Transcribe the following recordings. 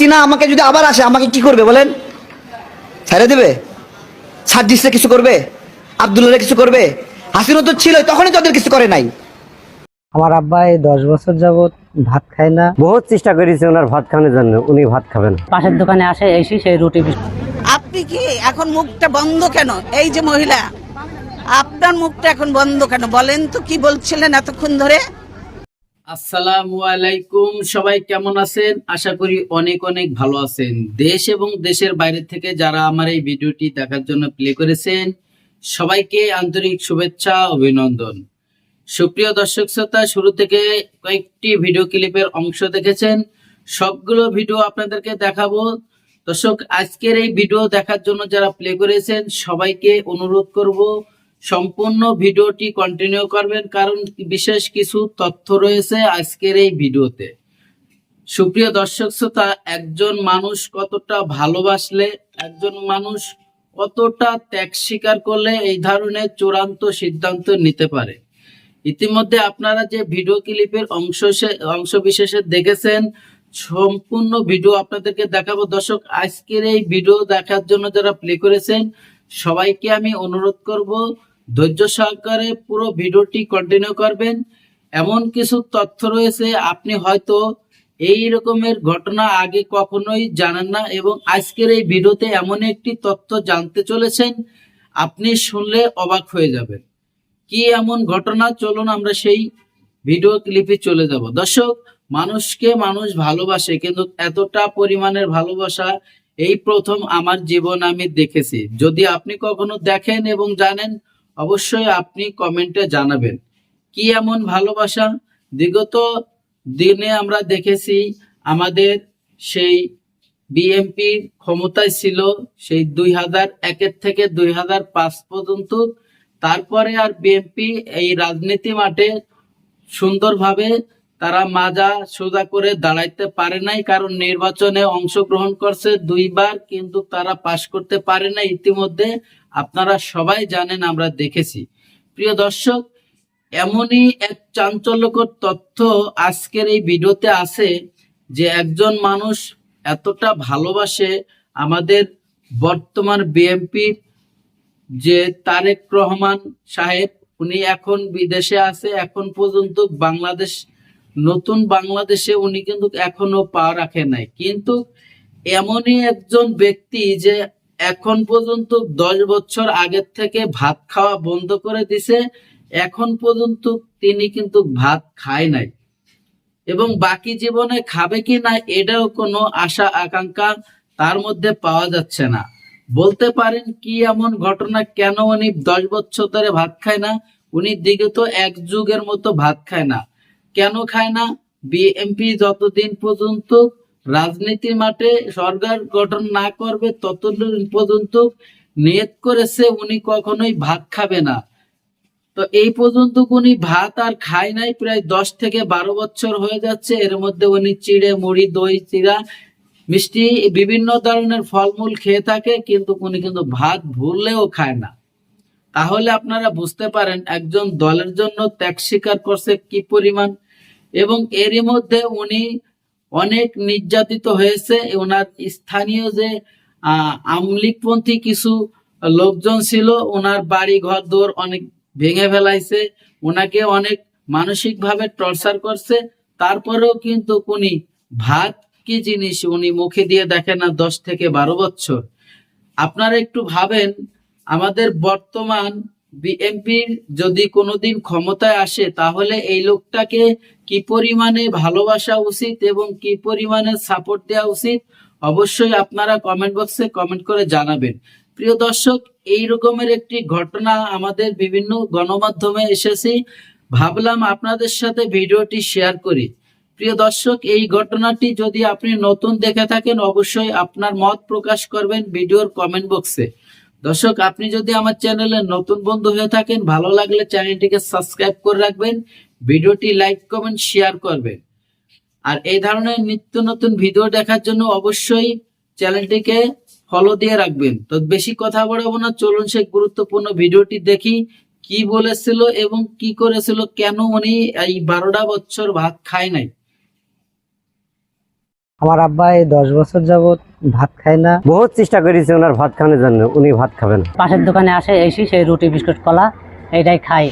হাসিনা আমাকে যদি আবার আসে আমাকে কি করবে বলেন? ছেড়ে দেবে? সার্জিসে কিছু করবে? আবদুল্লাহ কিছু করবে? হাসিনা তো ছিল তখনই তাদের কিছু করে নাই। আমার আব্বা এই দশ বছর যাবৎ ভাত খায় না। বহুত চেষ্টা করেছি ওনার ভাত খাওয়ানোর জন্য উনি ভাত খাবেন পাশের দোকানে আসে এসে সেই রুটি আপনি কি এখন মুখটা বন্ধ কেন? এই যে মহিলা আপনার মুখটা এখন বন্ধ কেন? বলেন তো কি বলছিলেন এতক্ষণ ধরে? আসসালামু আলাইকুম, সবাই কেমন আছেন? আশা করি অনেক অনেক ভালো আছেন। দেশ এবং দেশের বাইরে থেকে যারা আমার এই ভিডিওটি দেখার জন্য প্লে করেছেন, সবাইকে আন্তরিক শুভেচ্ছা, অভিনন্দন। সুপ্রিয় দর্শক শ্রোতা, শুরু থেকে কয়েকটি ভিডিও ক্লিপের অংশ দেখেছেন। সবগুলো ভিডিও আপনাদেরকে দেখাবো। দর্শক, আজকের এই ভিডিও দেখার জন্য যারা প্লে করেছেন, সবাইকে অনুরোধ করব সম্পূর্ণ ভিডিওটি কন্টিনিউ করবেন, কারণ বিশেষ কিছু তথ্য রয়েছে আজকের এই ভিডিওতে। সুপ্রিয় দর্শক শ্রোতা, একজন মানুষ কতটা ভালোবাসলে, একজন মানুষ কতটা ত্যাগ স্বীকার করলে এই ধরনের চূড়ান্ত সিদ্ধান্ত নিতে পারে? ইতিমধ্যে আপনারা যে ভিডিও ক্লিপের অংশ অংশ বিশেষে দেখেছেন, সম্পূর্ণ ভিডিও আপনাদেরকে দেখাবো। দর্শক, আজকের এই ভিডিও দেখার জন্য যারা প্লে করেছেন, সবাইকে আমি অনুরোধ করব ধৈর্য সহকারে পুরো ভিডিওটি কন্টিনিউ করবেন। এমন কিছু তথ্য রয়েছে, আপনি হয়তো এই রকমের ঘটনা আগে কখনোই জানেন না এবং আজকের এই ভিডিওতে এমন একটি তথ্য জানতে চলেছেন, আপনি শুনলে অবাক হয়ে যাবেন। কি এমন ঘটনা? চলুন আমরা সেই ভিডিও ক্লিপে চলে যাব। দর্শক, মানুষকে মানুষ ভালোবাসে, কিন্তু এতটা পরিমাণের ভালোবাসা এই প্রথম আমার জীবন আমি দেখেছি। যদি আপনি কখনো দেখেন এবং জানেন অবশ্যই আপনি কমেন্টে জানাবেন। কি এমন ভালোবাসা? বিগত দিনে আমরা দেখেছি আমাদের সেই বিএমপি ক্ষমতায় ছিল সেই দুই হাজার একের থেকে দুই হাজার পাঁচ পর্যন্ত। তারপরে আর বিএনপি এই রাজনীতি মাঠে সুন্দরভাবে তারা মাজা সোজা করে দাঁড়াইতে পারে নাই, কারণ নির্বাচনে অংশগ্রহণ করছে দুইবার, কিন্তু তারা পাশ করতে পারে না ইতিমধ্যে। আপনারা সবাই জানেন, আমরা দেখেছি। প্রিয় দর্শক, এমনই এক চাঞ্চল্যকর তথ্য আজকের এই ভিডিওতে আছে যে একজন মানুষ এতটা ভালোবাসে আমাদের বর্তমান বিএনপির যে তারেক রহমান সাহেব। উনি এখন বিদেশে আছে, এখন পর্যন্ত বাংলাদেশ, নতুন বাংলাদেশে উনি কিন্তু এখনও পা রাখে নাই। কিন্তু এমনই একজন ব্যক্তি যে এখন পর্যন্ত দশ বছর আগের থেকে ভাত খাওয়া বন্ধ করে দিছে, এখন পর্যন্ত তিনি কিন্তু ভাত খায় নাই। এবং বাকি জীবনে খাবে কি না, এটাও কোনো আশা, আকাঙ্ক্ষা তার মধ্যে পাওয়া যাচ্ছে না। বলতে পারেন কি এমন ঘটনা, কেন উনি দশ বছর ধরে ভাত খায় না? উনি দিকে তো এক যুগের মতো ভাত খায় না। কেন খায় না? বিএমপি যতদিন পর্যন্ত রাজনীতির মাঠে সরকার গঠন না করবে ততদিন পর্যন্ত নিয়ত করেছে উনি কখনোই ভাত খাবে না। তো এই পর্যন্ত উনি ভাত আর খায় নাই, প্রায় দশ থেকে বারো বছর হয়ে যাচ্ছে। এর মধ্যে উনি চিড়ে, মুড়ি, দই, চিড়া, মিষ্টি, বিভিন্ন ধরনের ফলমূল খেয়ে থাকে, কিন্তু উনি কিন্তু ভাত ভুললেও খায় না। তাহলে আপনারা বুঝতে পারেন একজন দলের জন্য ত্যাগ স্বীকার করছে কি পরিমাণ। এবং এরই মধ্যে উনি অনেক নির্যাতিত হয়েছে। ওনার স্থানীয় যে আমলিকপন্থী কিছু লোকজন ছিল, ওনার বাড়ি ঘর দৌড় অনেক ভেঙে ফেলাইছে। ওনাকে অনেক মানসিক ভাবে টর্চার করছে। তারপরেও কিন্তু উনি ভাত কি জিনিস উনি মুখে দিয়ে দেখেন না দশ থেকে বারো বছর। আপনারা একটু ভাবেন, আমাদের বর্তমান বিএনপির যদি কোনোদিন ক্ষমতায় আসে, তাহলে এই লোকটাকে কি পরিমাণে ভালোবাসা উচিত এবং কি পরিমাণে সাপোর্ট দেওয়া উচিত? অবশ্যই আপনারা কমেন্ট বক্সে কমেন্ট করে জানাবেন। প্রিয় দর্শক, এই রকমের একটি ঘটনা আমাদের বিভিন্ন গণমাধ্যমে এসেছি। ভাবলাম আপনাদের সাথে ভিডিওটি শেয়ার করি। প্রিয় দর্শক, এই ঘটনাটি যদি আপনি নতুন দেখে থাকেন, অবশ্যই আপনার মত প্রকাশ করবেন ভিডিওর কমেন্ট বক্সে দর্শক, আপনি যদি আমার চ্যানেলে নতুন বন্ধু হয়ে থাকেন, ভালো লাগলে চ্যানেলটিকে সাবস্ক্রাইব করে রাখবেন, ভিডিওটি লাইক, কমেন্ট, শেয়ার করবেন। আর এই ধরনের নিত্য নতুন ভিডিও দেখার জন্য অবশ্যই চ্যানেলটিকে ফলো দিয়ে রাখবেন। তো বেশি কথা বলব না, চলুন সেই গুরুত্বপূর্ণ ভিডিওটি দেখি, কি বলেছিল এবং কি করেছিল, কেন উনি এই বারোটা বছর ভাত খায় নাই? আমার আব্বা এই দশ বছর যাবত ভাত খায় না। বহুত চেষ্টা করেছি ওনার ভাত খাওয়ানোর জন্য উনি ভাত খাবেন পাশের দোকানে আসে এসি সেই রুটি বিস্কুট কলা এটাই খাই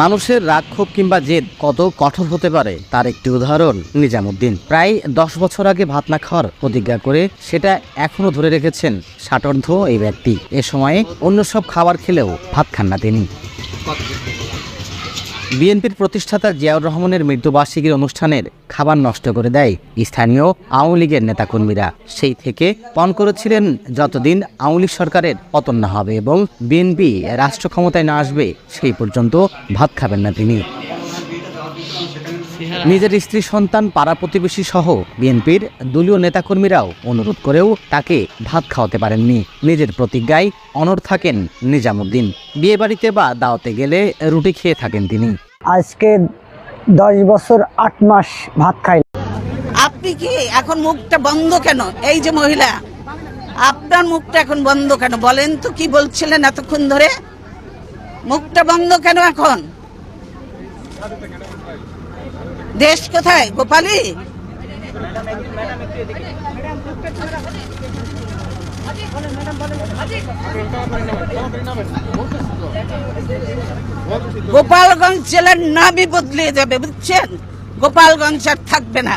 মানুষের রাগ ক্ষোভ কিংবা জেদ কত কঠোর হতে পারে তার একটি উদাহরণ নিজামুদ্দিন। প্রায় দশ বছর আগে ভাত না খাওয়ার প্রতিজ্ঞা করে সেটা এখনও ধরে রেখেছেন ষাটর্ধ এই ব্যক্তি। এ সময়ে অন্য সব খাবার খেলেও ভাত খান না তিনি। বিএনপির প্রতিষ্ঠাতা জিয়াউর রহমানের মৃত্যুবার্ষিকীর অনুষ্ঠানের খাবার নষ্ট করে দেয় স্থানীয় আওয়ামী লীগের নেতাকর্মীরা। সেই থেকে পণ করেছিলেন যতদিন আওয়ামী লীগ সরকারের পতন না হবে এবং বিএনপি রাষ্ট্র ক্ষমতায় না আসবে সেই পর্যন্ত ভাত খাবেন না তিনি। নিজের স্ত্রী, সন্তান, পাড়া প্রতিবেশী সহ বিএনপির দলীয় নেতাকর্মীরাও অনুরোধ করেও তাকে ভাত খাওয়াতে পারেননি। নিজের প্রতিজ্ঞায় অনড় থাকেন নিজামুদ্দিন। বিয়েবাড়িতে বা দাওয়াতে গেলে রুটি খেয়ে থাকেন তিনি। আজকে দশ বছর আট মাস ভাত খাই আপনি কি এখন মুখটা বন্ধ কেন? এই যে মহিলা, আপনার মুখটা এখন বন্ধ কেন? বলেন তো কি বলছিলেন এতক্ষণ ধরে? মুখটা বন্ধ কেন এখন? দেশ কোথায়? গোপালী? গোপালগঞ্জ জেলার নামই বদলে যাবে, বুঝছেন? গোপালগঞ্জ আর থাকবে না।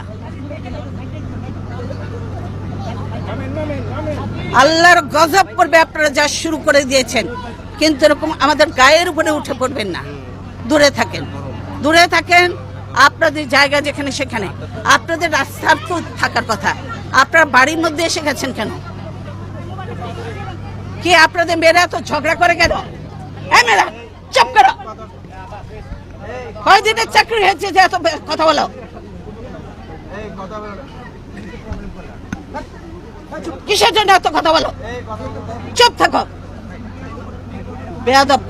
আল্লাহর গজব করবে আপনারা যা শুরু করে দিয়েছেন, কিন্তু এরকম আমাদের গায়ের উপরে উঠে পড়বেন না। দূরে থাকেন। দূরে থাকেন, আপনাদের জায়গা যেখানে সেখানে। আপনাদের রাস্তার তো থাকার কথা। আপনার বাড়ির মধ্যে এসে গেছেন কেন? কি আপনাদের মেয়েরা তো ঝগড়া করে কেন? হ্যাঁ চুপ করো। কয়দিনের চাকরি হয়েছে যে এত কথা বলো। কিসের জন্য এত কথা বলো? চুপ থাকো। বেয়াদব।